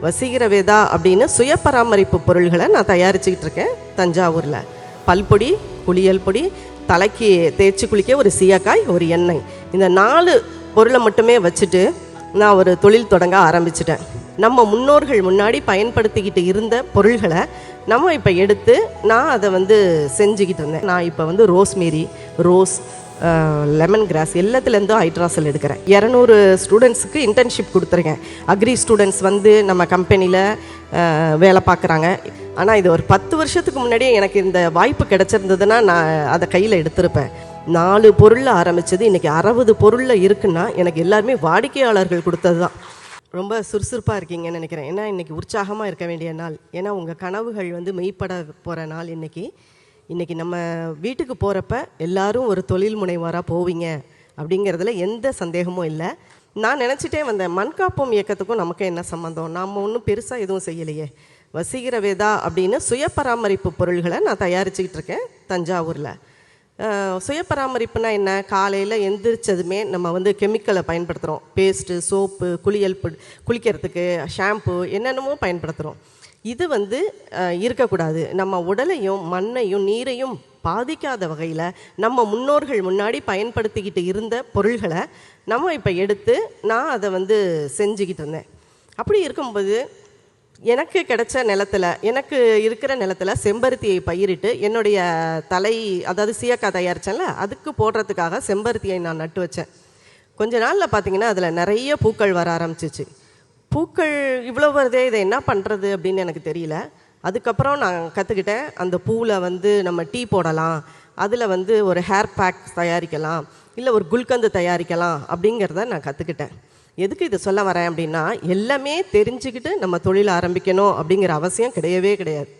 வசீகர வேதா அப்படின்னு சுய பராமரிப்பு பொருள்களை நான் தயாரிச்சுக்கிட்டு இருக்கேன் தஞ்சாவூரில். பல்பொடி குளியல் பொடி தலைக்கு தேய்ச்சி குளிக்க ஒரு சீயக்காய் ஒரு எண்ணெய். இந்த நாலு பொருளை மட்டுமே வச்சுட்டு நான் ஒரு தொழில் தொடங்க ஆரம்பிச்சிட்டேன். நம்ம முன்னோர்கள் முன்னாடி பயன்படுத்திக்கிட்டு இருந்த பொருள்களை நம்ம இப்போ எடுத்து நான் அதை வந்து செஞ்சுக்கிட்டு இருந்தேன். நான் இப்போ வந்து ரோஸ்மேரி ரோஸ் லெமன் கிராஸ் எல்லாத்துலேருந்தும் ஹைட்ராசல் எடுக்கிறேன். இரநூறு ஸ்டூடெண்ட்ஸுக்கு இன்டர்ன்ஷிப் கொடுத்துருக்கேன். அக்ரி ஸ்டூடெண்ட்ஸ் வந்து நம்ம கம்பெனியில் வேலை பார்க்குறாங்க. ஆனால் இது ஒரு பத்து வருஷத்துக்கு முன்னாடியே எனக்கு இந்த வாய்ப்பு கிடச்சிருந்ததுன்னா நான் அதை கையில் எடுத்திருப்பேன். நாலு பொருளில் ஆரம்பித்தது இன்றைக்கி அறுபது பொருளில் இருக்குன்னா எனக்கு எல்லாருமே வாடிக்கையாளர்கள் கொடுத்தது தான் ரொம்ப சுறுசுறுப்பாக இருக்கீங்கன்னு நினைக்கிறேன். ஏன்னா இன்றைக்கி உற்சாகமாக இருக்க வேண்டிய நாள். ஏன்னா உங்கள் கனவுகள் வந்து மெய்ப்பட போகிற நாள் இன்றைக்கி இன்றைக்கி நம்ம வீட்டுக்கு போகிறப்ப எல்லாரும் ஒரு தொழில் முனைவாராக போவீங்க அப்படிங்கிறதுல எந்த சந்தேகமும் இல்லை. நான் நினச்சிட்டே வந்தேன் மண்காப்போம் இயக்கத்துக்கும் நமக்கு என்ன சம்மந்தம் நாம் ஒன்றும் பெருசாக எதுவும் செய்யலையே. வசீகர வேதா அப்படின்னு சுய பராமரிப்பு பொருள்களை நான் தயாரிச்சுக்கிட்டு இருக்கேன் தஞ்சாவூரில். சுய பராமரிப்புனா என்ன? காலையில் எந்திரிச்சதுமே நம்ம வந்து கெமிக்கலை பயன்படுத்துகிறோம் பேஸ்ட்டு சோப்பு குளியல் குளிக்கிறதுக்கு ஷாம்பு என்னென்னமோ பயன்படுத்துகிறோம் இது வந்து இருக்கக்கூடாது. நம்ம உடலையும் மண்ணையும் நீரையும் பாதிக்காத வகையில் நம்ம முன்னோர்கள் முன்னாடி பயன்படுத்திக்கிட்டு இருந்த பொருள்களை நம்ம இப்போ எடுத்து நான் அதை வந்து செஞ்சுக்கிட்டு இருந்தேன். அப்படி இருக்கும்போது எனக்கு கிடைச்ச நிலத்துல எனக்கு இருக்கிற நிலத்துல செம்பருத்தியை பயிரிட்டு என்னுடைய தலை அதாவது சீயக்காய் தயாரித்தேன்ல அதுக்கு போடுறதுக்காக செம்பருத்தியை நான் நட்டு வச்சேன். கொஞ்ச நாளில் பார்த்தீங்கன்னா அதில் நிறைய பூக்கள் வர ஆரம்பிச்சிச்சு. பூக்கள் இவ்வளோ வருதே இதை என்ன பண்ணுறது அப்படின்னு எனக்கு தெரியல. அதுக்கப்புறம் நான் கற்றுக்கிட்டேன் அந்த பூவில் வந்து நம்ம டீ போடலாம். அதில் வந்து ஒரு ஹேர் பேக் தயாரிக்கலாம். இல்லை ஒரு குல்கந்து தயாரிக்கலாம் அப்படிங்கிறத நான் கற்றுக்கிட்டேன் எதுக்கு இதை சொல்ல வரேன் அப்படின்னா எல்லாமே தெரிஞ்சுக்கிட்டு நம்ம தொழில் ஆரம்பிக்கணும் அப்படிங்கிற அவசியம் கிடையவே கிடையாது.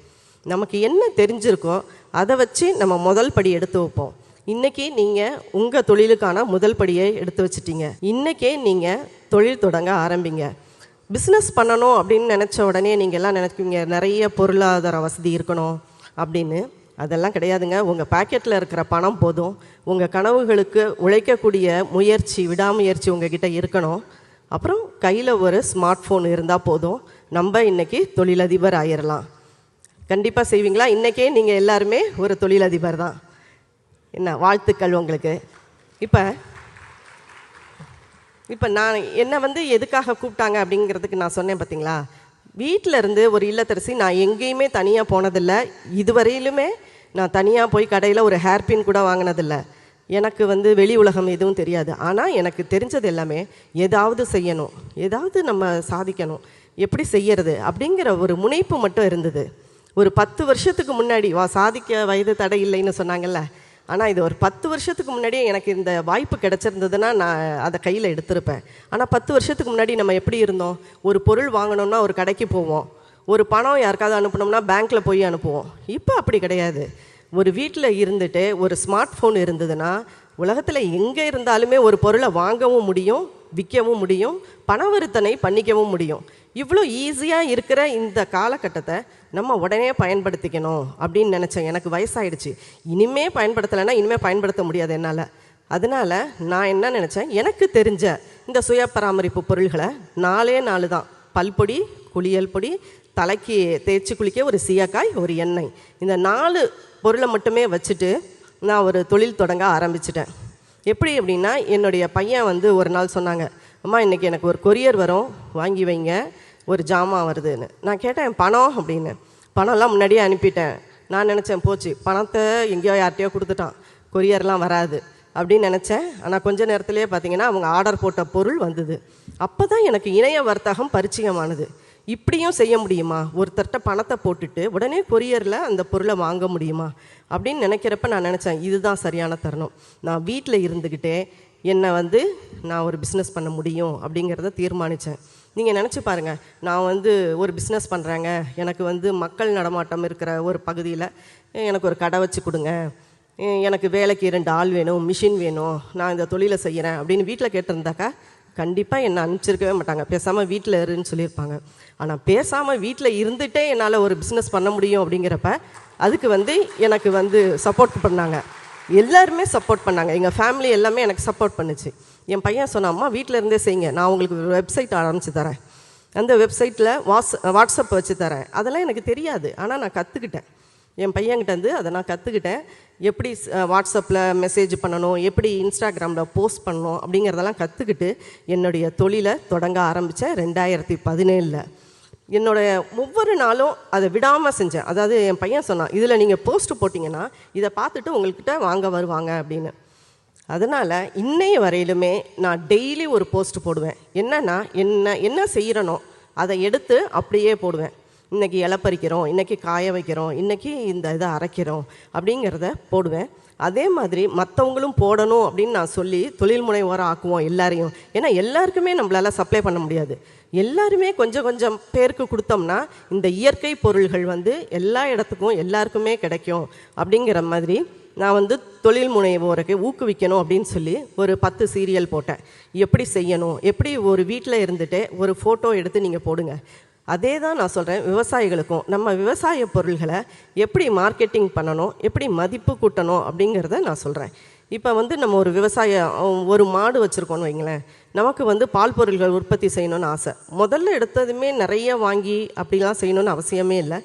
நமக்கு என்ன தெரிஞ்சிருக்கோ அதை வச்சு நம்ம முதல் படி எடுத்து வைப்போம். இன்றைக்கி நீங்கள் உங்கள் தொழிலுக்கான முதல் படியை எடுத்து வச்சிட்டீங்க. இன்னைக்கே நீங்கள் தொழில் தொடங்க ஆரம்பிங்க. பிஸ்னஸ் பண்ணணும் அப்படின்னு நினச்ச உடனே நீங்கள் எல்லாம் நினைக்குவீங்க நிறைய பொருளாதார வசதி இருக்கணும் அப்படின்னு. அதெல்லாம் கிடையாதுங்க. உங்கள் பாக்கெட்டில் இருக்கிற பணம் போதும். உங்கள் கனவுகளுக்கு உழைக்கக்கூடிய முயற்சி விடாமுயற்சி உங்ககிட்ட இருக்கணும். அப்புறம் கையில் ஒரு ஸ்மார்ட் ஃபோன் இருந்தால் போதும். நம்ம இன்றைக்கி தொழிலதிபர் ஆயிடலாம் கண்டிப்பாக செய்வீங்களா? இன்றைக்கே நீங்கள் எல்லாருமே ஒரு தொழிலதிபர் தான். என்ன வாழ்த்துக்கள் உங்களுக்கு. இப்போ இப்போ நான் என்னை வந்து எதுக்காக கூப்பிட்டாங்க அப்படிங்கிறதுக்கு நான் சொன்னேன் பார்த்தீங்களா வீட்டில் இருந்து ஒரு இல்லத்தரசி நான் எங்கேயுமே தனியாக போனதில்லை. இதுவரையிலுமே நான் தனியாக போய் கடையில் ஒரு ஹேர்பின் கூட வாங்கினதில்ல. எனக்கு வந்து வெளி உலகம் எதுவும் தெரியாது. ஆனால் எனக்கு தெரிஞ்சது எல்லாமே ஏதாவது செய்யணும். ஏதாவது நம்ம சாதிக்கணும். எப்படி செய்யறது அப்படிங்கிற ஒரு முனைப்பு மட்டும் இருந்தது. ஒரு பத்து வருஷத்துக்கு முன்னாடி வா சாதிக்க வயது தடை இல்லைன்னு சொன்னாங்கல்ல? ஆனால் இது ஒரு பத்து வருஷத்துக்கு முன்னாடியே எனக்கு இந்த வாய்ப்பு கிடச்சிருந்ததுன்னா நான் அதை கையில் எடுத்திருப்பேன். ஆனால் பத்து வருஷத்துக்கு முன்னாடி நம்ம எப்படி இருந்தோம்? ஒரு பொருள் வாங்கணும்னா ஒரு கடைக்கு போவோம். ஒரு பணம் யாருக்காவது அனுப்பணும்னா பேங்க்கில் போய் அனுப்புவோம். இப்போ அப்படி கிடையாது. ஒரு வீட்டில் இருந்துட்டு ஒரு ஸ்மார்ட் ஃபோன் இருந்ததுன்னா உலகத்தில் எங்கே இருந்தாலுமே ஒரு பொருளை வாங்கவும் முடியும் விற்கவும் முடியும் பணவருத்தனை பண்ணிக்கவும் முடியும். இவ்வளோ ஈஸியாக இருக்கிற இந்த காலகட்டத்தை நம்ம உடனே பயன்படுத்திக்கணும் அப்படின்னு நினச்சேன். எனக்கு வயசாயிடுச்சு. இனிமே பயன்படுத்தலைன்னா இனிமே பயன்படுத்த முடியாது என்னால். அதனால் நான் என்ன நினச்சேன்? எனக்கு தெரிஞ்ச இந்த சுய பராமரிப்பு பொருள்களை நாலே நாலு தான். பல்பொடி குளியல் பொடி தலைக்கு தேய்ச்சி குளிக்க ஒரு சீயக்காய் ஒரு எண்ணெய். இந்த நாலு பொருளை மட்டுமே வச்சுட்டு நான் ஒரு தொழில் தொடங்க ஆரம்பிச்சிட்டேன். எப்படி அப்படின்னா என்னுடைய பையன் வந்து ஒரு நாள் சொன்னாங்க அம்மா இன்றைக்கி எனக்கு ஒரு கொரியர் வரும் வாங்கி வைங்க ஒரு ஜாமான் வருதுன்னு. நான் கேட்டேன் பணம்? அப்படின்னு. பணம்லாம் முன்னாடியே அனுப்பிட்டேன். நான் நினச்சேன் போச்சு பணத்தை எங்கேயோ யார்கிட்டயோ கொடுத்துட்டான் கொரியர்லாம் வராது. அப்படின்னு நினச்சேன். ஆனால் கொஞ்ச நேரத்துலேயே பார்த்தீங்கன்னா அவங்க ஆர்டர் போட்ட பொருள் வந்தது. அப்போ தான் எனக்கு இணைய வர்த்தகம் பரிச்சயமானது. இப்படியும் செய்ய முடியுமா? ஒருத்தர்கிட்ட பணத்தை போட்டுட்டு உடனே கொரியரில் அந்த பொருளை வாங்க முடியுமா? அப்படின்னு நினைக்கிறப்ப நான் நினச்சேன் இதுதான் சரியான தருணம். நான் வீட்டில் இருந்துக்கிட்டே என்னை வந்து நான் ஒரு பிஸ்னஸ் பண்ண முடியும் அப்படிங்கிறத தீர்மானித்தேன் நீங்கள் நினச்சி பாருங்கள் நான் வந்து ஒரு பிஸ்னஸ் பண்ணுறேங்க எனக்கு வந்து மக்கள் நடமாட்டம் இருக்கிற ஒரு பகுதியில் எனக்கு ஒரு கடை வச்சு கொடுங்க. எனக்கு வேலைக்கு இரண்டு ஆள் வேணும் மிஷின் வேணும் நான் இந்த தொழிலை செய்கிறேன் அப்படின்னு வீட்டில் கேட்டிருந்தாக்கா கண்டிப்பாக என்னை அனுப்பிச்சிருக்கவே மாட்டாங்க. பேசாமல் வீட்டில் இருன்னு சொல்லியிருப்பாங்க. ஆனால் பேசாமல் வீட்டில் இருந்துகிட்டே என்னால் ஒரு பிஸ்னஸ் பண்ண முடியும் அப்படிங்கிறப்ப அதுக்கு வந்து எனக்கு வந்து சப்போர்ட் பண்ணாங்க. எல்லாருமே சப்போர்ட் பண்ணாங்க. எங்கள் ஃபேமிலி எல்லாமே எனக்கு சப்போர்ட் பண்ணுச்சு. என் பையன் சொன்னாம்மா வீட்டில் இருந்தே செய்யுங்க. நான் உங்களுக்கு வெப்சைட் ஆரம்பித்து தரேன். அந்த வெப்சைட்டில் வாட்ஸ் வாட்ஸ்அப் வச்சு தரேன். அதெல்லாம் எனக்கு தெரியாது. ஆனால் நான் கற்றுக்கிட்டேன் என் பையன்கிட்டருந்து அதை நான் கற்றுக்கிட்டேன் எப்படி வாட்ஸ்அப்பில் மெசேஜ் பண்ணணும் எப்படி இன்ஸ்டாகிராமில் போஸ்ட் பண்ணணும் அப்படிங்கிறதெல்லாம் கற்றுக்கிட்டு என்னுடைய தொழிலை தொடங்க ஆரம்பித்தேன் ரெண்டாயிரத்தி பதினேழில். என்னோட ஒவ்வொரு நாளும் அதை விடாமல் செஞ்சேன். அதாவது என் பையன் சொன்னான் இதில் நீங்கள் போஸ்ட் போட்டிங்கன்னா இதை பார்த்துட்டு உங்கள்கிட்ட வாங்க வருவாங்க அப்படின்னு. அதனால் இன்னைய வரையிலுமே நான் டெய்லி ஒரு போஸ்ட் போடுவேன். என்னென்னா என்ன என்ன செய்கிறனோ அதை எடுத்து அப்படியே போடுவேன். இன்றைக்கி இலை பறிக்கிறோம் இன்றைக்கி காய வைக்கிறோம் இன்றைக்கி இந்த இதை அரைக்கிறோம் அப்படிங்கிறத போடுவேன். அதே மாதிரி மற்றவங்களும் போடணும் அப்படின்னு நான் சொல்லி தொழில் முனைவோராக ஆக்குவோம் எல்லாரையும். ஏன்னா எல்லாருக்குமே நம்மளால் சப்ளை பண்ண முடியாது. எல்லாருமே கொஞ்சம் கொஞ்சம் பேருக்கு கொடுத்தோம்னா இந்த இயற்கை பொருள்கள் வந்து எல்லா இடத்துக்கும் எல்லாருக்குமே கிடைக்கும் அப்படிங்கிற மாதிரி நான் வந்து தொழில் முனைவோருக்கு ஊக்குவிக்கணும் அப்படின்னு சொல்லி ஒரு பத்து சீரியல் போட்டேன். எப்படி செய்யணும்? எப்படி ஒரு வீட்டில் இருந்துட்டு ஒரு ஃபோட்டோ எடுத்து நீங்கள் போடுங்க. அதே தான் நான் சொல்கிறேன் விவசாயிகளுக்கும். நம்ம விவசாய பொருள்களை எப்படி மார்க்கெட்டிங் பண்ணணும் எப்படி மதிப்பு கூட்டணும் அப்படிங்கிறத நான் சொல்கிறேன் இப்போ வந்து நம்ம ஒரு விவசாய ஒரு மாடு வச்சுருக்கோன்னு வைங்களேன். நமக்கு வந்து பால் பொருள்கள் உற்பத்தி செய்யணும்னு ஆசை. முதல்ல எடுத்ததுமே நிறைய வாங்கி அப்படிலாம் செய்யணும்னு அவசியமே இல்லை.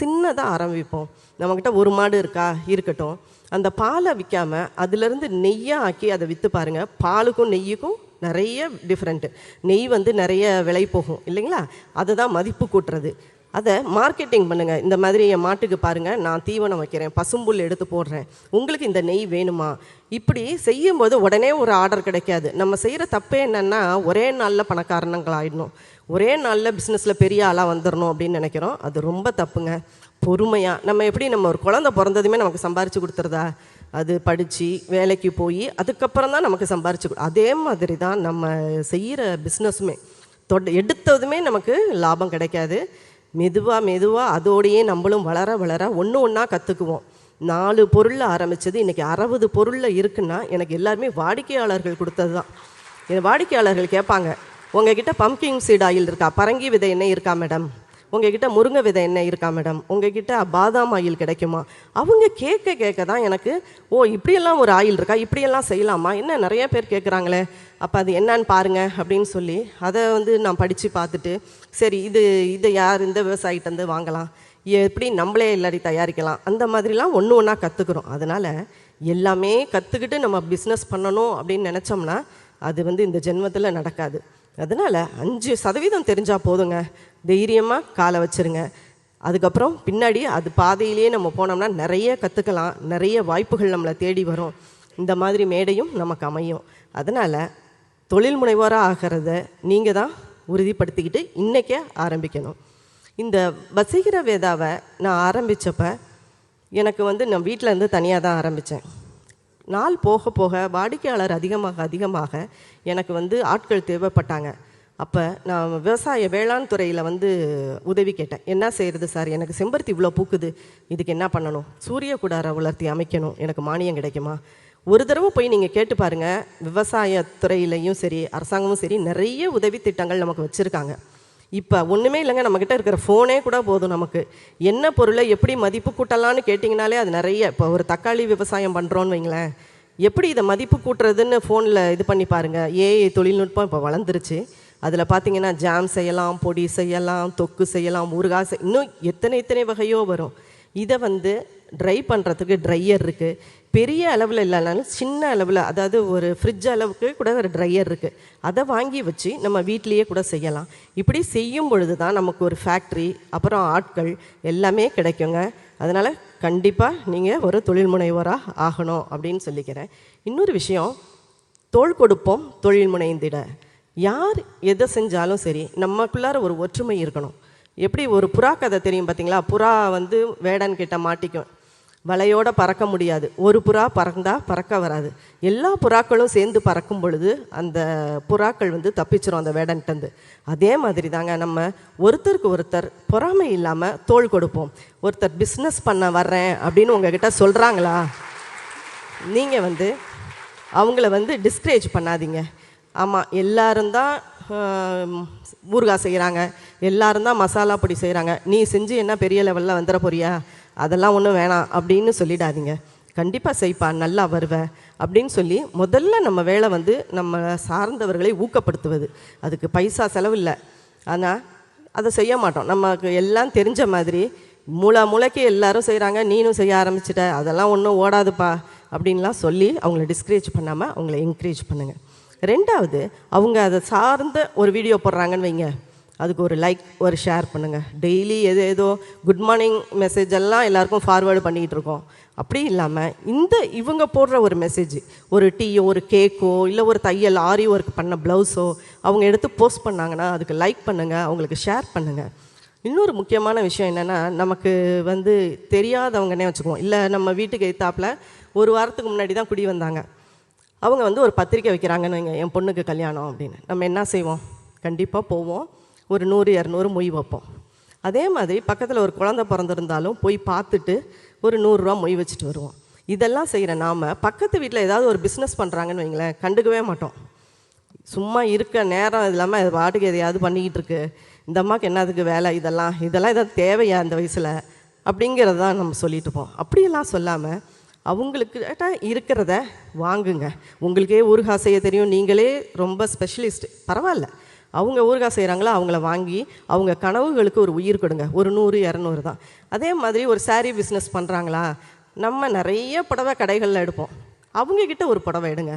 சின்னதாக ஆரம்பிப்போம். நம்மக்கிட்ட ஒரு மாடு இருக்கா? இருக்கட்டும். அந்த பாலை விற்காம அதுலேருந்து நெய்யாக ஆக்கி அதை விற்று பாருங்கள் பாலுக்கும் நெய்யுக்கும் நிறைய டிஃப்ரெண்ட்டு நெய் வந்து நிறைய விலை போகும் இல்லைங்களா? அதுதான் மதிப்பு கூட்டுறது. அதை மார்க்கெட்டிங் பண்ணுங்கள் இந்த மாதிரி என் மாட்டுக்கு பாருங்கள் நான் தீவனம் வைக்கிறேன் பசும்புல் எடுத்து போடுறேன். உங்களுக்கு இந்த நெய் வேணுமா? இப்படி செய்யும்போது உடனே ஒரு ஆர்டர் கிடைக்காது. நம்ம செய்கிற தப்பே என்னென்னா ஒரே நாளில் பணக்காரணங்களாயிடணும் ஒரே நாளில் பிஸ்னஸில் பெரிய ஆளாக வந்துடணும் அப்படின்னு நினைக்கிறோம். அது ரொம்ப தப்புங்க. பொறுமையாக நம்ம எப்படி நம்ம ஒரு குழந்தை பிறந்ததுமே நமக்கு சம்பாரித்து கொடுத்துறதா அது படித்து வேலைக்கு போய் அதுக்கப்புறம் தான் நமக்கு சம்பாரிச்சு அதே மாதிரி தான் நம்ம செய்கிற பிஸ்னஸுமே தொட எடுத்ததுமே நமக்கு லாபம் கிடைக்காது. மெதுவாக மெதுவாக அதோடையே நம்மளும் வளர வளர ஒன்று ஒன்றா கற்றுக்குவோம் நாலு பொருளில் ஆரம்பித்தது இன்றைக்கி அறுபது பொருளில் இருக்குன்னா எனக்கு எல்லாருமே வாடிக்கையாளர்கள் கொடுத்தது தான். என் வாடிக்கையாளர்கள் கேட்பாங்க உங்ககிட்ட பம்கிங் சீட் ஆயில் இருக்கா? பரங்கி விதை எண்ணெய் இருக்கா மேடம் உங்ககிட்ட முருங்கை விதை என்ன இருக்கா மேடம் உங்ககிட்ட பாதாம் ஆயில் கிடைக்குமா? அவங்க கேட்க கேட்க தான் எனக்கு ஓ இப்படியெல்லாம் ஒரு ஆயில் இருக்கா? இப்படியெல்லாம் செய்யலாமா? என்ன நிறைய பேர் கேட்குறாங்களே அப்போ அது என்னன்னு பாருங்க அப்படின்னு சொல்லி அதை வந்து நான் படித்து பார்த்துட்டு சரி இது இதை யார்? இந்த விவசாயிகிட்ட வாங்கலாம். எப்படி நம்மளே இல்லாடி தயாரிக்கலாம்? அந்த மாதிரிலாம் ஒன்று ஒன்றா கற்றுக்குறோம் அதனால் எல்லாமே கற்றுக்கிட்டு நம்ம பிஸ்னஸ் பண்ணணும் அப்படின்னு நினச்சோம்னா அது வந்து இந்த ஜென்மத்தில் நடக்காது. அதனால் அஞ்சு சதவீதம் தெரிஞ்சால் போதுங்க. தைரியமாக காலை வச்சிருங்க. அதுக்கப்புறம் பின்னாடி அது பாதையிலேயே நம்ம போனோம்னா நிறைய கற்றுக்கலாம் நிறைய வாய்ப்புகள் நம்மளை தேடி வரும். இந்த மாதிரி மேடையும் நமக்கு அமையும். அதனால் தொழில் முனைவோராக ஆகிறத நீங்கள் தான் உறுதிப்படுத்திக்கிட்டு இன்றைக்கே ஆரம்பிக்கணும். இந்த வசீகர வேதாவை நான் ஆரம்பித்தப்ப எனக்கு வந்து நான் வீட்டில் இருந்து தனியாக தான் ஆரம்பித்தேன் நாள் போக போக வாடிக்கையாளர் அதிகமாக அதிகமாக எனக்கு வந்து ஆட்கள் தேவைப்பட்டாங்க. அப்போ நான் விவசாய வேளாண் துறையில் வந்து உதவி கேட்டேன். என்ன செய்கிறது சார்? எனக்கு செம்பருத்தி இவ்வளோ பூக்குது. இதுக்கு என்ன பண்ணணும்? சூரிய குடார வளர்த்தி அமைக்கணும். எனக்கு மானியம் கிடைக்குமா? ஒரு தடவை போய் நீங்கள் கேட்டு பாருங்கள் விவசாயத்துறையிலையும் சரி அரசாங்கமும் சரி நிறைய உதவி திட்டங்கள் நமக்கு வச்சுருக்காங்க. இப்போ ஒன்றுமே இல்லைங்க. நம்மக்கிட்ட இருக்கிற ஃபோனே கூட போதும் நமக்கு. என்ன பொருளை எப்படி மதிப்பு கூட்டலான்னு கேட்டிங்கனாலே அது நிறைய. இப்போ ஒரு தக்காளி விவசாயம் பண்ணுறோன்னு வைங்களேன். எப்படி இதை மதிப்பு கூட்டுறதுன்னு ஃபோனில் இது பண்ணி பாருங்கள் ஏஐ தொழில்நுட்பம் இப்போ வளர்ந்துருச்சு. அதில் பார்த்தீங்கன்னா ஜாம் செய்யலாம் பொடி செய்யலாம் தொக்கு செய்யலாம் ஊறுகாய் செய் இன்னும் எத்தனை எத்தனை வகையோ வரும். இதை வந்து ட்ரை பண்ணுறதுக்கு ட்ரையர் இருக்குது பெரிய அளவில் இல்லைனாலும் சின்ன அளவில் அதாவது ஒரு ஃப்ரிட்ஜ் அளவுக்கு கூட ஒரு ட்ரையர் இருக்குது அதை வாங்கி வச்சு நம்ம வீட்லேயே கூட செய்யலாம். இப்படி செய்யும் பொழுது தான் நமக்கு ஒரு ஃபேக்ட்ரி அப்புறம் ஆட்கள் எல்லாமே கிடைக்குங்க. அதனால் கண்டிப்பாக நீங்கள் ஒரு தொழில் முனைவோராக ஆகணும் அப்படின்னு சொல்லிக்கிறேன். இன்னொரு விஷயம் தோள் கொடுப்போம் தொழில் முனைந்திட. யார் எதை செஞ்சாலும் சரி நம்மக்குள்ளார ஒரு ஒற்றுமை இருக்கணும். எப்படி ஒரு புறா கதை தெரியும் பார்த்தீங்களா புறா வந்து வேடன் கிட்ட மாட்டிக்கும். வலையோட பறக்க முடியாது. ஒரு புறா பறந்தா பறக்க வராது. எல்லா புறாக்களும் சேர்ந்து பறக்கும் பொழுது அந்த புறாக்கள் வந்து தப்பிச்சிரும் அந்த வேடன்ட்டேருந்து அதே மாதிரி தாங்க நம்ம ஒருத்தருக்கு ஒருத்தர் பொறாமை இல்லாமல் தோல் கொடுப்போம். ஒருத்தர் பிஸ்னஸ் பண்ண வர்றேன் அப்படின்னு உங்ககிட்ட சொல்கிறாங்களா நீங்கள் வந்து அவங்கள வந்து டிஸ்கரேஜ் பண்ணாதீங்க. ஆமாம் எல்லாரும் தான் ஊறுகாய் செய்கிறாங்க எல்லாரும் தான் மசாலா பொடி செய்கிறாங்க நீ செஞ்சு என்ன பெரிய லெவலில் வந்துட போறியா? அதெல்லாம் ஒன்றும் வேணாம் அப்படின்னு சொல்லிடாதீங்க. கண்டிப்பாக செய்ப்பா நல்லா வருவ அப்படின்னு சொல்லி முதல்ல நம்ம வேலை வந்து நம்ம சார்ந்தவர்களை ஊக்கப்படுத்துவது. அதுக்கு பைசா செலவு இல்லை. ஆனால் அதை செய்ய மாட்டோம். நமக்கு எல்லாம் தெரிஞ்ச மாதிரி மூளை மூளைக்கு எல்லாரும் செய்கிறாங்க நீனும் செய்ய ஆரம்பிச்சிட்ட அதெல்லாம் ஒன்றும் ஓடாதுப்பா அப்படின்லாம் சொல்லி அவங்கள டிஸ்கரேஜ் பண்ணாமல் அவங்கள என்கரேஜ் பண்ணுங்கள் ரெண்டாவது அவங்க அதை சார்ந்த ஒரு வீடியோ போடுறாங்கன்னு வைங்க. அதுக்கு ஒரு லைக் ஒரு ஷேர் பண்ணுங்கள் டெய்லி எது ஏதோ குட் மார்னிங் மெசேஜ் எல்லாம் எல்லாருக்கும் ஃபார்வேர்டு பண்ணிகிட்டு இருக்கோம். அப்படி இல்லாமல் இந்த இவங்க போடுற ஒரு மெசேஜ் ஒரு டீயோ ஒரு கேக்கோ இல்லை ஒரு தையல் ஆரி ஒர்க் பண்ண ப்ளவுஸோ அவங்க எடுத்து போஸ்ட் பண்ணாங்கன்னா அதுக்கு லைக் பண்ணுங்கள் அவங்களுக்கு ஷேர் பண்ணுங்கள் இன்னொரு முக்கியமான விஷயம் என்னென்னா நமக்கு வந்து தெரியாதவங்கன்னே வச்சுக்குவோம். இல்லை நம்ம வீட்டுக்கு எத்தாப்பில் ஒரு வாரத்துக்கு முன்னாடி தான் குடி வந்தாங்க. அவங்க வந்து ஒரு பத்திரிக்கை வைக்கிறாங்கன்னு வைங்க என் பொண்ணுக்கு கல்யாணம் அப்படின்னு. நம்ம என்ன செய்வோம்? கண்டிப்பாக போவோம். ஒரு நூறு இரநூறு மொய் வைப்போம். அதே மாதிரி பக்கத்தில் ஒரு குழந்தை பிறந்திருந்தாலும் போய் பார்த்துட்டு ஒரு நூறுரூவா மொய் வச்சுட்டு வருவோம். இதெல்லாம் செய்கிற நாம் பக்கத்து வீட்டில் ஏதாவது ஒரு பிஸ்னஸ் பண்ணுறாங்கன்னு வைங்களேன் கண்டுக்கவே மாட்டோம். சும்மா இருக்க நேரம் இல்லாமல் அது பாட்டுக்கு எதையாவது பண்ணிக்கிட்டு இருக்கு. இந்த அம்மாவுக்கு என்னதுக்கு வேலை? இதெல்லாம் இதெல்லாம் ஏதாவது தேவையா இந்த வயசில்? அப்படிங்கிறது தான் நம்ம சொல்லிட்டு இருப்போம். அப்படியெல்லாம் சொல்லாமல் அவங்களுக்கு இருக்கிறத வாங்குங்க. உங்களுக்கே ஊறுகாய் செய்ய தெரியும். நீங்களே ரொம்ப ஸ்பெஷலிஸ்ட் பரவாயில்ல. அவங்க ஊறுகாய் செய்கிறாங்களோ அவங்கள வாங்கி அவங்க கனவுகளுக்கு ஒரு உயிர் கொடுங்க. ஒரு நூறு இரநூறு தான். அதே மாதிரி ஒரு சாரீ பிஸ்னஸ் பண்ணுறாங்களா நம்ம நிறைய புடவை கடைகளில் எடுப்போம். அவங்கக்கிட்ட ஒரு புடவை எடுங்க.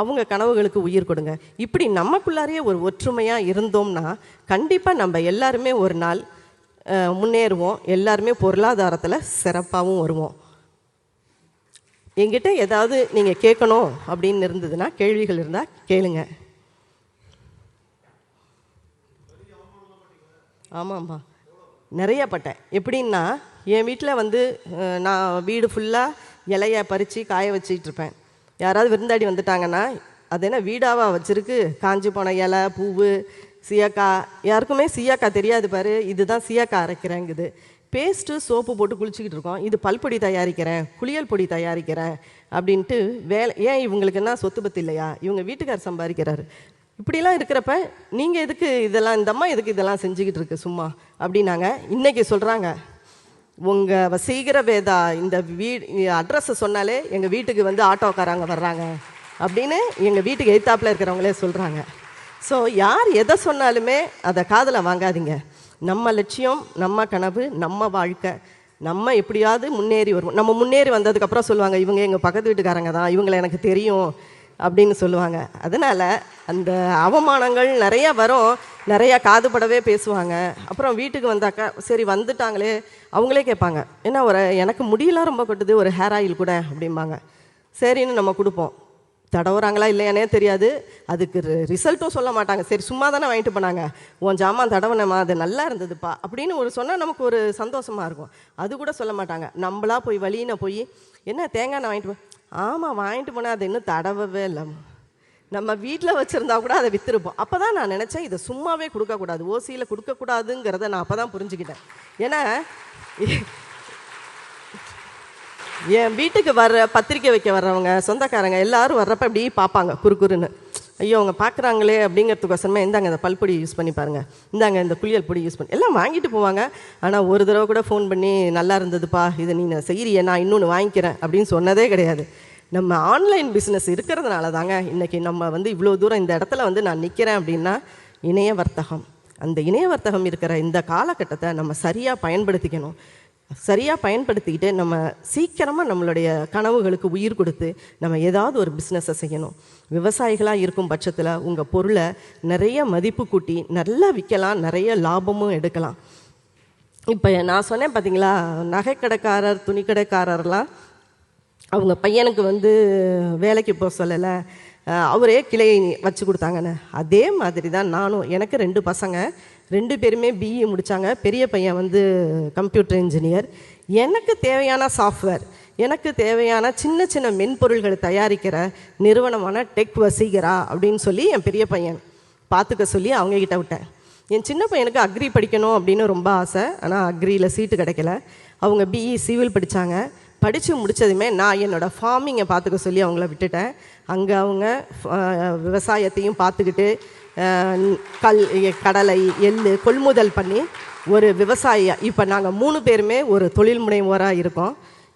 அவங்க கனவுகளுக்கு உயிர் கொடுங்க. இப்படி நமக்குள்ளாரையே ஒரு ஒற்றுமையாக இருந்தோம்னா கண்டிப்பாக நம்ம எல்லாருமே ஒரு நாள் முன்னேறுவோம். எல்லாருமே பொருளாதாரத்தில் சிறப்பாகவும் வருவோம். என்கிட்ட ஏதாவது நீங்கள் கேட்கணும் அப்படின்னு இருந்ததுன்னா கேள்விகள் இருந்தால் கேளுங்க. ஆமாம்மா. நிறைய பட்டேன். எப்படின்னா என் வீட்டில் வந்து நான் வீடு ஃபுல்லாக இலையை பறித்து காய வச்சிட்டு இருப்பேன். யாராவது விருந்தாடி வந்துட்டாங்கன்னா அது என்ன வீடாவாக வச்சுருக்கு? காஞ்சி போன இலை பூவு சீயக்காய் யாருக்குமே சீயக்காய் தெரியாது பாரு. இதுதான் சீயக்காய் அரைக்கிறேங்குது. பேஸ்ட்டு சோப்பு போட்டு குளிச்சுக்கிட்டு இருக்கோம். இது பல்பொடி தயாரிக்கிறேன் குளியல் பொடி தயாரிக்கிறேன் அப்படின்ட்டு வேலை ஏன் இவங்களுக்கு என்ன சொத்து பத்து இல்லையா? இவங்க வீட்டுக்கார் சம்பாதிக்கிறாரு. இப்படிலாம் இருக்கிறப்ப நீங்கள் எதுக்கு இதெல்லாம் இந்த அம்மா எதுக்கு இதெல்லாம் செஞ்சுக்கிட்டு இருக்கு சும்மா? அப்படின்னாங்க. இன்னைக்கு சொல்கிறாங்க உங்கள் வசீகர வேதா இந்த வீ அட்ரஸை சொன்னாலே எங்கள் வீட்டுக்கு வந்து ஆட்டோக்காரங்க வர்றாங்க. அப்படின்னு எங்கள் வீட்டுக்கு எய்த்தாப்பில் இருக்கிறவங்களே சொல்கிறாங்க ஸோ யார் எதை சொன்னாலுமே அதை காதில் வாங்காதீங்க. நம்ம லட்சியம் நம்ம கனவு நம்ம வாழ்க்கை. நம்ம எப்படியாவது முன்னேறி வருவோம். நம்ம முன்னேறி வந்ததுக்கப்புறம் சொல்லுவாங்க இவங்க எங்கள் பக்கத்து வீட்டுக்காரங்க தான் இவங்களை எனக்கு தெரியும் அப்படின்னு சொல்லுவாங்க. அதனால் அந்த அவமானங்கள் நிறையா வரும். நிறையா காதுபடவே பேசுவாங்க. அப்புறம் வீட்டுக்கு வந்தாக்கா சரி வந்துட்டாங்களே அவங்களே கேட்பாங்க. ஏன்னா ஒரு எனக்கு முடியெல்லாம் ரொம்ப கொட்டுது ஒரு ஹேர் ஆயில் கூட அப்படிம்பாங்க. சரின்னு நம்ம கொடுப்போம். தடவுறாங்களா இல்லையானே தெரியாது. அதுக்கு ரிசல்ட்டும் சொல்ல மாட்டாங்க. சரி சும்மா தானே வாங்கிட்டு போனாங்க. உன் ஜாமான் தடவுனேம்மா அது நல்லா இருந்ததுப்பா அப்படின்னு ஒரு சொன்னால் நமக்கு ஒரு சந்தோஷமாக இருக்கும். அது கூட சொல்ல மாட்டாங்க. நம்மளா போய் வழியின போய் என்ன தேங்காய் எண்ணெய் வாங்கிட்டு போ ஆமாம் வாங்கிட்டு போனால் அது இன்னும் தடவவே இல்லை. நம்ம வீட்டில் வச்சுருந்தா கூட அதை விற்றுருப்போம் அப்போ தான் நான் நினச்சேன் இதை சும்மாவே கொடுக்கக்கூடாது. ஓசியில் கொடுக்கக்கூடாதுங்கிறத நான் அப்போ தான் புரிஞ்சுக்கிட்டேன். ஏன்னா என் வீட்டுக்கு வர்ற பத்திரிக்கை வைக்க வர்றவங்க சொந்தக்காரங்க எல்லாரும் வர்றப்ப இப்படி பார்ப்பாங்க குறுக்குறுன்னு ஐயோ அவங்க பார்க்குறாங்களே அப்படிங்கிறதுக்கோசரமே இந்தாங்க இந்த பல்பொடி யூஸ் பண்ணி பாருங்கள் இந்தாங்க இந்த குளியல் பொடி யூஸ் பண்ணி எல்லாம் வாங்கிட்டு போவாங்க. ஆனால் ஒரு தடவை கூட ஃபோன் பண்ணி நல்லா இருந்ததுப்பா இதை நீ நான் செய்கிறிய நான் இன்னொன்று வாங்கிக்கிறேன் அப்படின்னு சொன்னதே கிடையாது. நம்ம ஆன்லைன் பிஸ்னஸ் இருக்கிறதுனால தாங்க இன்றைக்கி நம்ம வந்து இவ்வளோ தூரம் இந்த இடத்துல வந்து நான் நிற்கிறேன் அப்படின்னா இணைய வர்த்தகம். அந்த இணைய வர்த்தகம் இருக்கிற இந்த காலகட்டத்தை நம்ம சரியாக பயன்படுத்திக்கணும். சரியாக பயன்படுத்திக்கிட்டு நம்ம சீக்கிரமாக நம்மளுடைய கனவுகளுக்கு உயிர் கொடுத்து நம்ம ஏதாவது ஒரு பிஸ்னஸை செய்யணும். விவசாயிகளாக இருக்கும் பட்சத்தில் உங்கள் பொருளை நிறைய மதிப்பு கூட்டி நல்லா விற்கலாம் நிறைய லாபமும் எடுக்கலாம். இப்போ நான் சொன்னேன் பார்த்தீங்களா நகைக்கடைக்காரர் துணிக்கடைக்காரர்லாம் அவங்க பையனுக்கு வந்து வேலைக்கு போக சொல்லலை. அவரே கிளையை வச்சு கொடுத்தாங்கன்னு. அதே மாதிரி தான் நானும் எனக்கு ரெண்டு பசங்க. ரெண்டு பேருமே பிஇ முடித்தாங்க பெரிய பையன் வந்து கம்ப்யூட்டர் இன்ஜினியர் எனக்கு தேவையான சாஃப்ட்வேர் எனக்கு தேவையான சின்ன சின்ன மென்பொருள்களை தயாரிக்கிற நிறுவனமான டெக் வசீகரா அப்படின்னு சொல்லி என் பெரிய பையன் பார்த்துக்க சொல்லி அவங்க கிட்ட விட்டேன். என் சின்ன பையனுக்கு அக்ரி படிக்கணும் அப்படின்னு ரொம்ப ஆசை. ஆனால் அக்ரியில் சீட்டு கிடைக்கல. அவங்க பிஇ சிவில் படித்தாங்க படித்து முடித்ததுமே நான் என்னோடய ஃபார்மிங்கை பார்த்துக்க சொல்லி அவங்கள விட்டுட்டேன். அங்கே அவங்க விவசாயத்தையும் பார்த்துக்கிட்டு கல் கடலை எள் கொள்முதல் பண்ணி ஒரு விவசாயியாக இப்போ நாங்கள் மூணு பேருமே ஒரு தொழில் முனைவோராக இருக்கோம்.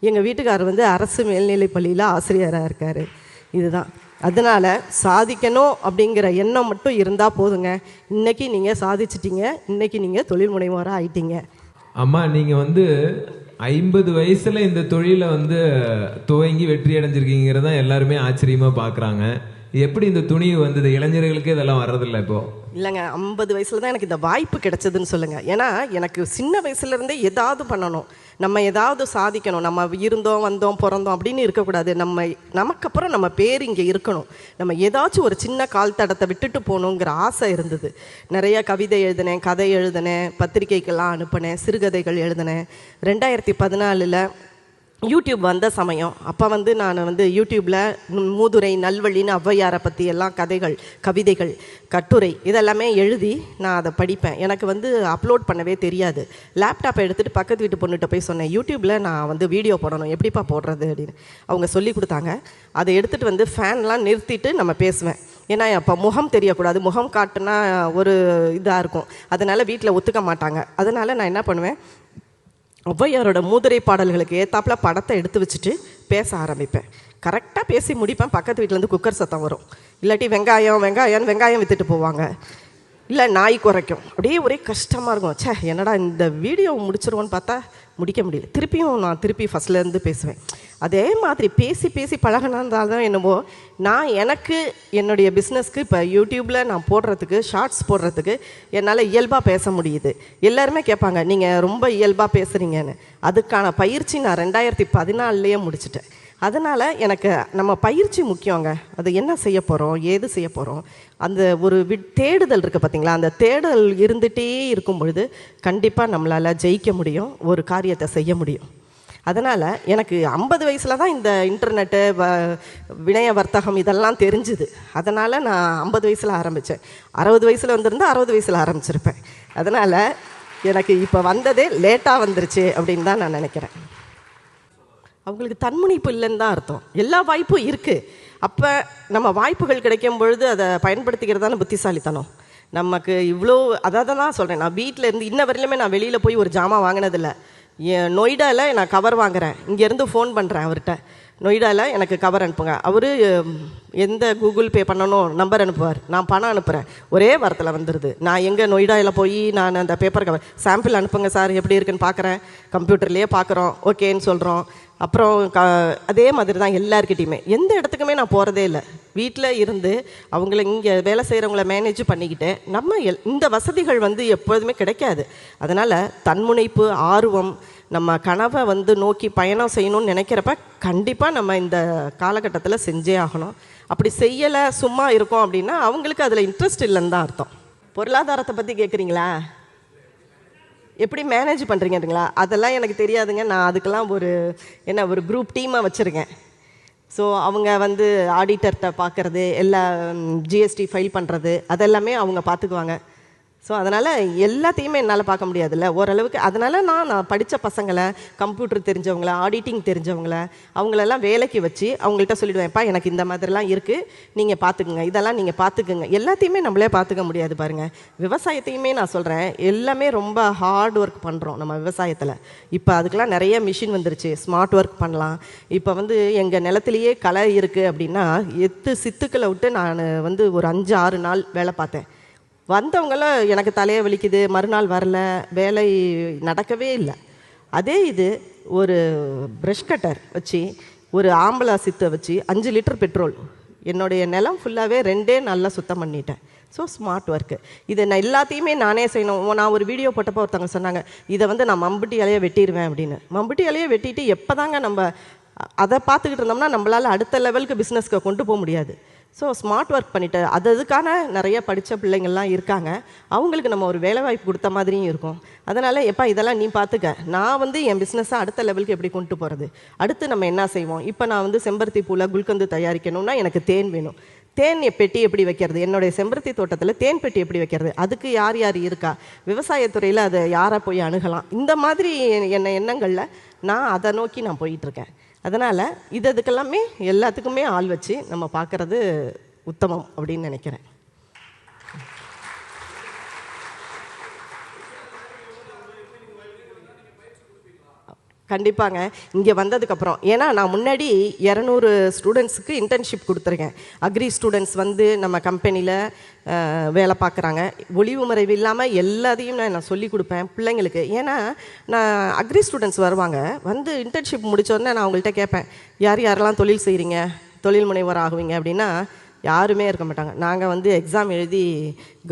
எங்கள் வீட்டுக்காரர் வந்து அரசு மேல்நிலைப் பள்ளியில் ஆசிரியராக இருக்கார். இதுதான். அதனால் சாதிக்கணும் அப்படிங்கிற எண்ணம் மட்டும் இருந்தால் போதுங்க. இன்றைக்கி நீங்கள் சாதிச்சிட்டீங்க. இன்னைக்கு நீங்கள் தொழில் முனைவோராக ஆயிட்டீங்க. அம்மா நீங்கள் வந்து ஐம்பது வயசில் இந்த தொழிலை வந்து துவங்கி வெற்றி அடைஞ்சிருக்கீங்கிறதான் எல்லாருமே ஆச்சரியமாக பார்க்குறாங்க எப்படி இந்த துணிவு வந்தது? இளைஞர்களுக்கு இதெல்லாம் வர்றதில்ல இப்போ. இல்லைங்க ஐம்பது வயசுல தான் எனக்கு இந்த வாய்ப்பு கிடைச்சதுன்னு சொல்லுங்க. ஏன்னா எனக்கு சின்ன வயசுலேருந்தே ஏதாவது பண்ணணும். நம்ம ஏதாவது சாதிக்கணும். நம்ம இருந்தோம் வந்தோம் பிறந்தோம் அப்படின்னு இருக்கக்கூடாது. நம்ம நமக்கு அப்புறம் நம்ம பேர் இங்கே இருக்கணும். நம்ம ஏதாச்சும் ஒரு சின்ன கால் தடத்தை விட்டுட்டு போகணுங்கிற ஆசை இருந்தது. நிறைய கவிதை எழுதினேன் கதை எழுதினேன் பத்திரிகைக்கெல்லாம் அனுப்பினேன் சிறுகதைகள் எழுதினேன். ரெண்டாயிரத்தி பதினாலில் யூடியூப் வந்த சமயம். அப்போ வந்து நான் வந்து யூடியூப்பில் மூதுரை நல்வழின்னு ஔவையாரை பற்றி எல்லாம் கதைகள் கவிதைகள் கட்டுரை இதெல்லாமே எழுதி நான் அதை படிப்பேன். எனக்கு வந்து அப்லோட் பண்ணவே தெரியாது. லேப்டாப்பை எடுத்துகிட்டு பக்கத்து வீட்டு பொண்ணுகிட்ட போய் சொன்னேன் யூடியூப்பில் நான் வந்து வீடியோ போடணும். எப்படிப்பா போடுறது? அப்படின்னு. அவங்க சொல்லி கொடுத்தாங்க. அதை எடுத்துகிட்டு வந்து ஃபேன்லாம் நிறுத்திட்டு நம்ம பேசுவேன். ஏன்னா அப்போ முகம் தெரியக்கூடாது. முகம் காட்டுனா ஒரு இதாக இருக்கும். அதனால் வீட்டில் ஒத்துக்க மாட்டாங்க. அதனால் நான் என்ன பண்ணுவேன் ஒவ்வையாரோட மூதுரை பாடல்களுக்கு ஏத்தாப்புல படத்தை எடுத்து வச்சுட்டு பேச ஆரம்பிப்பேன். கரெக்டாக பேசி முடிப்பேன். பக்கத்து வீட்டிலேருந்து குக்கர் சத்தம் வரும். இல்லாட்டி வெங்காயம் வெங்காயம்னு வெங்காயம் விற்றுட்டு போவாங்க. இல்லை நாய் குறைக்கும். அப்படியே ஒரே கஷ்டமாக இருக்கும். ச்சே என்னடா இந்த வீடியோ முடிச்சிருவோன்னு பார்த்தா முடிக்க முடியல. திருப்பியும் நான் திருப்பி ஃபஸ்ட்லேருந்து பேசுவேன். அதே மாதிரி பேசி பேசி பழகினதால் தான் என்னமோ நான் எனக்கு என்னுடைய பிஸ்னஸ்க்கு இப்போ யூடியூப்பில் நான் போடுறதுக்கு ஷார்ட்ஸ் போடுறதுக்கு என்னால் இயல்பாக பேச முடியுது. எல்லாருமே கேட்பாங்க நீங்கள் ரொம்ப இயல்பாக பேசுகிறீங்கன்னு அதுக்கான பயிற்சி நான் ரெண்டாயிரத்தி பதினாலுலேயே முடிச்சிட்டேன். அதனால் எனக்கு நம்ம பயிற்சி முக்கியங்க. அது என்ன செய்ய போகிறோம் ஏது செய்ய போகிறோம் அந்த ஒரு வி தேடுதல் இருக்குது பார்த்தீங்களா அந்த தேடுதல் இருந்துகிட்டே இருக்கும் பொழுது கண்டிப்பாக நம்மளால் ஜெயிக்க முடியும் ஒரு காரியத்தை செய்ய முடியும். அதனால் எனக்கு ஐம்பது வயசில் தான் இந்த இன்டர்நெட்டு வ வினய வர்த்தகம் இதெல்லாம் தெரிஞ்சுது. அதனால் நான் ஐம்பது வயசில் ஆரம்பித்தேன் அறுபது வயசில் வந்திருந்தால் அறுபது வயசில் ஆரம்பிச்சிருப்பேன். அதனால் எனக்கு இப்போ வந்ததே லேட்டாக வந்துருச்சு அப்படின்னு தான் நான் நினைக்கிறேன். அவங்களுக்கு தன்முனைப்பு இல்லைன்னு தான் அர்த்தம். எல்லா வாய்ப்பும் இருக்குது அப்போ நம்ம வாய்ப்புகள் கிடைக்கும் பொழுது அதை பயன்படுத்திக்கிறது தானே புத்திசாலித்தனம். நமக்கு இவ்வளோ அதாவது தான் சொல்கிறேன் நான் வீட்டில் இருந்து இன்ன வரையிலுமே நான் வெளியில் போய் ஒரு ஜாமான் வாங்கினதில்லை. நொய்டாவில் நான் கவர் வாங்குகிறேன் இங்கேருந்து ஃபோன் பண்ணுறேன் அவர்கிட்ட. நொய்டாவில் எனக்கு கவர் அனுப்புங்க. அவர் எந்த கூகுள் பே பண்ணணும் நம்பர் அனுப்புவார். நான் பணம் அனுப்புகிறேன் ஒரே வாரத்தில் வந்துடுது நான் எங்கே நொய்டாவில் போய் நான் அந்த பேப்பர் கவர் சாம்பிள் அனுப்புங்க சார். எப்படி இருக்குன்னு பார்க்குறேன் கம்ப்யூட்டர்லேயே பார்க்குறோம் ஓகேன்னு சொல்கிறோம் அப்புறம் க அதே மாதிரி தான் எல்லாருக்கிட்டையுமே எந்த இடத்துக்குமே நான் போகிறதே இல்லை. வீட்டில் இருந்து அவங்கள இங்கே வேலை செய்கிறவங்கள மேனேஜ் பண்ணிக்கிட்டு நம்ம எல் இந்த வசதிகள் வந்து எப்போதுமே கிடைக்காது. அதனால் தன்முனைப்பு ஆர்வம் நம்ம கனவை வந்து நோக்கி பயணம் செய்யணும்னு நினைக்கிறப்ப கண்டிப்பாக நம்ம இந்த காலகட்டத்தில் செஞ்சே ஆகணும். அப்படி செய்யலை சும்மா இருக்கோம் அப்படின்னா அவங்களுக்கு அதில் இன்ட்ரெஸ்ட் இல்லைன்னு தான் அர்த்தம். பொருளாதாரத்தை பற்றி கேட்குறீங்களா எப்படி மேனேஜ் பண்ணுறீங்கன்றீங்களா அதெல்லாம் எனக்கு தெரியாதுங்க. நான் அதுக்கெல்லாம் ஒரு என்ன ஒரு குரூப் டீமாக வச்சுருக்கேன். ஸோ அவங்க வந்து ஆடிட்டர்கிட்ட பார்க்குறது எல்லா ஜிஎஸ்டி ஃபைல் பண்ணுறது அதெல்லாமே அவங்க பார்த்துக்குவாங்க ஸோ அதனால் எல்லாத்தையுமே என்னால் பார்க்க முடியாதுல்ல. ஓரளவுக்கு அதனால் நான் நான் படித்த பசங்களை கம்ப்யூட்டர் தெரிஞ்சவங்கள ஆடிட்டிங் தெரிஞ்சவங்கள அவங்களெல்லாம் வேலைக்கு வச்சு அவங்கள்ட்ட சொல்லிடுவேன்ப்பா எனக்கு இந்த மாதிரிலாம் இருக்குது நீங்கள் பார்த்துக்குங்க. இதெல்லாம் நீங்கள் பார்த்துக்குங்க. எல்லாத்தையுமே நம்மளே பார்த்துக்க முடியாது பாருங்கள் விவசாயத்தையுமே நான் சொல்கிறேன் எல்லாமே ரொம்ப ஹார்ட் ஒர்க் பண்ணுறோம் நம்ம விவசாயத்தில். இப்போ அதுக்கெலாம் நிறைய மிஷின் வந்துருச்சு. ஸ்மார்ட் ஒர்க் பண்ணலாம். இப்போ வந்து எங்கள் நிலத்திலேயே களை இருக்குது அப்படின்னா எத்து சித்துக்களை விட்டு நான் வந்து ஒரு அஞ்சு ஆறு நாள் வேலை பார்த்தேன். வந்தவங்களாம் எனக்கு தலையை வலிக்குது மறுநாள் வரல வேலை நடக்கவே இல்லை. அதே இது ஒரு ப்ரஷ் கட்டர் வச்சு ஒரு ஆம்பளை சித்தை வச்சு அஞ்சு லிட்டர் பெட்ரோல் என்னுடைய நிலம் ஃபுல்லாகவே ரெண்டே நல்லா சுத்தம் பண்ணிட்டேன். ஸோ ஸ்மார்ட் ஒர்க்கு இதை நான் எல்லாத்தையுமே நானே செய்யணும். நான் ஒரு வீடியோ போட்டப்போ ஒருத்தவங்க சொன்னாங்க இதை வந்து நான் மம்புட்டி இலையை வெட்டிடுவேன் அப்படின்னு. மம்புட்டி இலையை வெட்டிட்டு எப்போ தாங்க நம்ம அதை பார்த்துக்கிட்டு இருந்தோம்னா நம்மளால் அடுத்த லெவலுக்கு பிஸ்னஸ்க்கு கொண்டு போக முடியாது. ஸோ ஸ்மார்ட் ஒர்க் பண்ணிட்டு அது அதுக்கான நிறைய படித்த பிள்ளைங்கள்லாம் இருக்காங்க. அவங்களுக்கு நம்ம ஒரு வேலை வாய்ப்பு கொடுத்த மாதிரியும் இருக்கும். அதனால் எப்பா இதெல்லாம் நீ பார்த்துக்க நான் வந்து என் பிஸ்னஸை அடுத்த லெவலுக்கு எப்படி கொண்டு போகிறது அடுத்து நம்ம என்ன செய்வோம்? இப்போ நான் வந்து செம்பருத்தி பூவில் குல்கந்து தயாரிக்கணும்னா எனக்கு தேன் வேணும். தேன் பெட்டி எப்படி வைக்கிறது? என்னுடைய செம்பருத்தி தோட்டத்தில் தேன் பெட்டி எப்படி வைக்கிறது? அதுக்கு யார் யார் இருக்கா? விவசாயத்துறையில் அதை யாரை போய் அணுகலாம்? இந்த மாதிரி என்ன எண்ணங்களில் நான் அதை நோக்கி நான் போயிட்டுருக்கேன் அதனால் இது அதுக்கெல்லாமே எல்லாத்துக்குமே ஆள் வச்சு நம்ம பார்க்குறது உத்தமம் அப்படின்னு நினைக்கிறேன். கண்டிப்பாங்க. இங்கே வந்ததுக்கப்புறம். ஏன்னா நான் முன்னாடி இரநூறு ஸ்டூடெண்ட்ஸுக்கு இன்டர்ன்ஷிப் கொடுத்துருக்கேன். அக்ரி ஸ்டூடெண்ட்ஸ் வந்து நம்ம கம்பெனியில் வேலை பார்க்குறாங்க. ஒளிவு மறைவு இல்லாமல் எல்லாத்தையும் நான் நான் சொல்லி கொடுப்பேன் பிள்ளைங்களுக்கு. ஏன்னா நான் அக்ரி ஸ்டூடெண்ட்ஸ் வருவாங்க. வந்து இன்டர்ன்ஷிப் முடித்தோடனே நான் அவங்கள்ட்ட கேட்பேன் யார் யாரெல்லாம் தொழில் செய்கிறீங்க தொழில் முனைவர் ஆகுவீங்க? அப்படின்னா யாருமே இருக்க மாட்டாங்க. நாங்கள் வந்து எக்ஸாம் எழுதி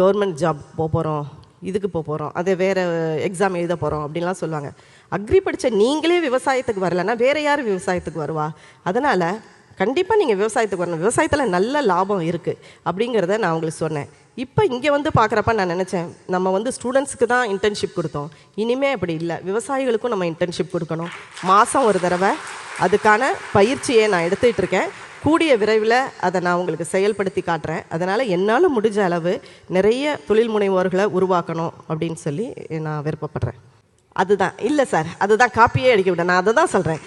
கவர்மெண்ட் ஜாப் போக போகிறோம் இதுக்கு போக போகிறோம் அதை வேறு எக்ஸாம் எழுத போகிறோம் அப்படின்லாம் சொல்லுவாங்க. அக்ரி படித்த நீங்களே விவசாயத்துக்கு வரலன்னா வேறு யார் விவசாயத்துக்கு வருவா? அதனால் கண்டிப்பாக நீங்கள் விவசாயத்துக்கு வரணும். விவசாயத்தில் நல்ல லாபம் இருக்குது அப்படிங்கிறத நான் உங்களுக்கு சொன்னேன். இப்போ இங்கே வந்து பார்க்குறப்ப நான் நினச்சேன் நம்ம வந்து ஸ்டூடெண்ட்ஸுக்கு தான் இன்டர்ன்ஷிப் கொடுத்தோம். இனிமே அப்படி இல்லை. விவசாயிகளுக்கும் நம்ம இன்டர்ன்ஷிப் கொடுக்கணும். மாதம் ஒரு தடவை அதுக்கான பயிற்சியை நான் எடுத்துகிட்டு இருக்கேன். கூடிய விரைவில் அதை நான் உங்களுக்கு செயல்படுத்தி காட்டுறேன். அதனால் என்னால் முடிஞ்ச அளவு நிறைய தொழில் முனைவோர்களை உருவாக்கணும் அப்படின்னு சொல்லி நான் விருப்பப்படுறேன். அதுதான். இல்லை சார் அதுதான் காப்பியே அடிக்க விட நான் அதை தான் சொல்கிறேன்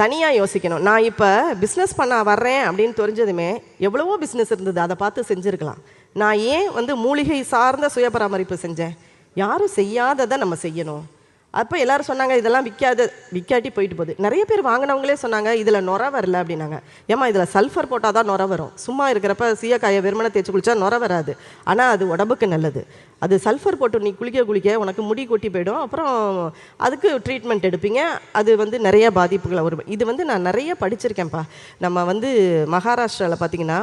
தனியாக யோசிக்கணும். நான் இப்போ பிஸ்னஸ் பண்ண வர்றேன் அப்படின்னு தெரிஞ்சதுமே எவ்வளவோ பிஸ்னஸ் இருந்தது. அதை பார்த்து செஞ்சுருக்கலாம். நான் ஏன் வந்து மூலிகை சார்ந்த சுய பராமரிப்பு செஞ்சேன்? யாரும் செய்யாததை நம்ம செய்யணும். அப்போ எல்லாரும் சொன்னாங்க இதெல்லாம் விற்காத விற்காட்டி போயிட்டு போகுது. நிறைய பேர் வாங்கினவங்களே சொன்னாங்க இதில் நுர வரல அப்படின்னாங்க. ஏமா இதில் சல்ஃபர் போட்டால் தான் நுர வரும். சும்மா இருக்கிறப்ப சீயக்காயை வெறுமனை தேய்ச்சி குளிச்சா நுர வராது. ஆனால் அது உடம்புக்கு நல்லது. அது சல்ஃபர் போட்டு நீ குளிக்க குளிக்க உனக்கு முடி கொட்டி போயிடும். அப்புறம் அதுக்கு ட்ரீட்மெண்ட் எடுப்பீங்க. அது வந்து நிறைய பாதிப்புகளை வரும். இது வந்து நான் நிறைய படிச்சிருக்கேன்ப்பா. நம்ம வந்து மகாராஷ்டிராவில் பார்த்தீங்கன்னா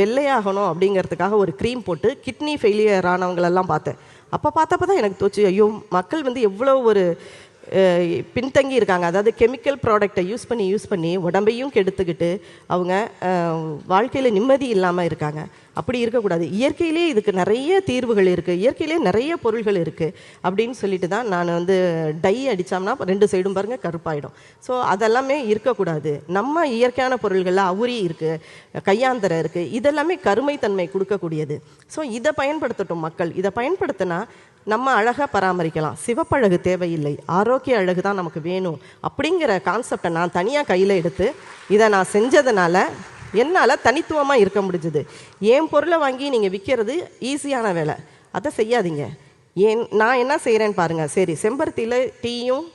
வெள்ளையாகணும் அப்படிங்கிறதுக்காக ஒரு க்ரீம் போட்டு கிட்னி ஃபெயிலியர் ஆனவங்களெல்லாம் பார்த்தேன். அப்போ பார்த்தப்ப தான் எனக்கு தோச்சு ஐயோ மக்கள் வந்து எவ்வளோ ஒரு பின்தங்கி இருக்காங்க. அதாவது கெமிக்கல் ப்ராடக்டை யூஸ் பண்ணி யூஸ் பண்ணி உடம்பையும் கெடுத்துக்கிட்டு அவங்க வாழ்க்கையில் நிம்மதி இல்லாமல் இருக்காங்க. அப்படி இருக்கக்கூடாது. இயற்கையிலே இதுக்கு நிறைய தீர்வுகள் இருக்குது இயற்கையிலே நிறைய பொருள்கள் இருக்குது அப்படின்னு சொல்லிட்டு தான் நான் வந்து டை அடித்தோம்னா ரெண்டு சைடும் பாருங்கள் கருப்பாயிடும். ஸோ அதெல்லாமே இருக்கக்கூடாது. நம்ம இயற்கையான பொருள்களில் அவுரி இருக்குது கையாந்தரை இருக்குது இதெல்லாமே கருமைத்தன்மை கொடுக்கக்கூடியது. ஸோ இதை பயன்படுத்தட்டும் மக்கள். இதை பயன்படுத்தினா நம்ம அழகாக பராமரிக்கலாம். சிவப்பழகு தேவையில்லை. ஆரோக்கிய அழகு தான் நமக்கு வேணும். அப்படிங்கிற கான்செப்டை நான் தனியாக கையில் எடுத்து இதை நான் செஞ்சதுனால என்னால் தனித்துவமாக இருக்க முடிஞ்சுது. என் பொருளை வாங்கி நீங்கள் விற்கிறது ஈஸியான வேலை. அதை செய்யாதீங்க. ஏன் நான் என்ன செய்கிறேன்னு பாருங்கள் சரி செம்பருத்தியில் டீயும்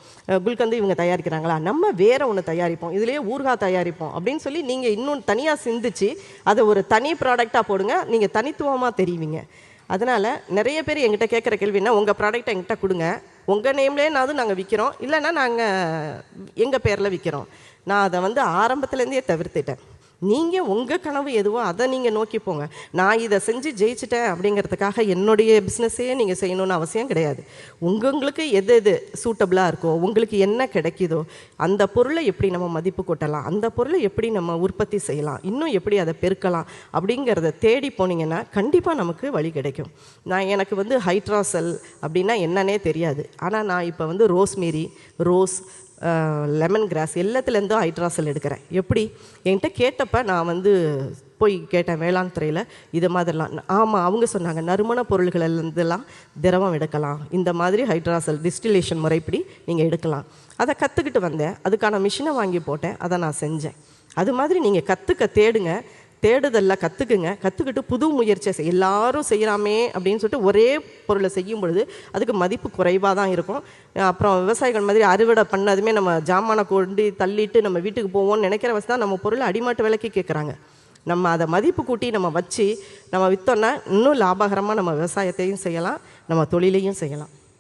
குல்கந்து இவங்க தயாரிக்கிறாங்களா? நம்ம வேற ஒன்று தயாரிப்போம். இதுலேயே ஊறுகாய் தயாரிப்போம் அப்படின்னு சொல்லி நீங்கள் இன்னும் தனியாக சிந்திச்சு அதை ஒரு தனி ப்ராடக்டாக போடுங்க. நீங்கள் தனித்துவமாக தெரிவிங்க. அதனால் நிறைய பேர் எங்கிட்ட கேட்குற கேள்வின்னா உங்கள் ப்ராடக்ட்டை எங்கிட்ட கொடுங்க. உங்கள் நேம்லேனாவது நாங்கள் விற்கிறோம் இல்லைன்னா நாங்கள் எங்கள் பேரில் விற்கிறோம் நான் அதை வந்து ஆரம்பத்துலேருந்தே தவிர்த்துட்டேன். நீங்கள் உங்கள் கனவு எதுவோ அதை நீங்கள் நோக்கி போங்க. நான் இதை செஞ்சு ஜெயிச்சிட்டேன் அப்படிங்கிறதுக்காக என்னுடைய பிஸ்னஸே நீங்கள் செய்யணும்னு அவசியம் கிடையாது. உங்களுக்கு எது எது சூட்டபிளாக இருக்கோ உங்களுக்கு என்ன கிடைக்குதோ அந்த பொருளை எப்படி நம்ம மதிப்பு கூட்டலாம் அந்த பொருளை எப்படி நம்ம உற்பத்தி செய்யலாம் இன்னும் எப்படி அதை பெருக்கலாம் அப்படிங்கிறத தேடி போனீங்கன்னா கண்டிப்பாக நமக்கு வழி கிடைக்கும். நான் எனக்கு வந்து ஹைட்ராசல் அப்படின்னா என்னன்னே தெரியாது. ஆனால் நான் இப்போ வந்து ரோஸ்மேரி ரோஸ் லெமன் கிராஸ் எல்லாத்துலேருந்தும் ஹைட்ராசல் எடுக்கிறேன். எப்படி? என்கிட்ட கேட்டப்ப நான் வந்து போய் கேட்டேன் வேளாண் துறையில் இது மாதிரிலாம். ஆமாம் அவங்க சொன்னாங்க நறுமண பொருள்களிலிருந்துலாம் திரவம் எடுக்கலாம். இந்த மாதிரி ஹைட்ராசல் டிஸ்டிலேஷன் முறைப்படி நீங்கள் எடுக்கலாம். அதை கற்றுக்கிட்டு வந்தேன். அதுக்கான மிஷினை வாங்கி போட்டேன். அதை நான் செஞ்சேன். அது மாதிரி நீங்கள் கற்றுக்க தேடுங்க. தேடுதலில் கற்றுக்குங்க கற்றுக்கிட்டு புது முயற்சியை செய் எல்லாரும் செய்கிறாமே அப்படின்னு சொல்லிட்டு ஒரே பொருளை செய்யும் பொழுது அதுக்கு மதிப்பு குறைவாக தான் இருக்கும். அப்புறம் விவசாயிகள் மாதிரி அறுவடை பண்ணதுமே நம்ம ஜாமானை கொண்டு தள்ளிட்டு நம்ம வீட்டுக்கு போவோம்னு நினைக்கிற வச்சு தான் நம்ம பொருளை அடிமாட்டு விலைக்கு கேட்குறாங்க நம்ம அதை மதிப்பு கூட்டி நம்ம வச்சு நம்ம விற்றோன்னா இன்னும் லாபகரமாக நம்ம விவசாயத்தையும் செய்யலாம் நம்ம தொழிலையும் செய்யலாம்.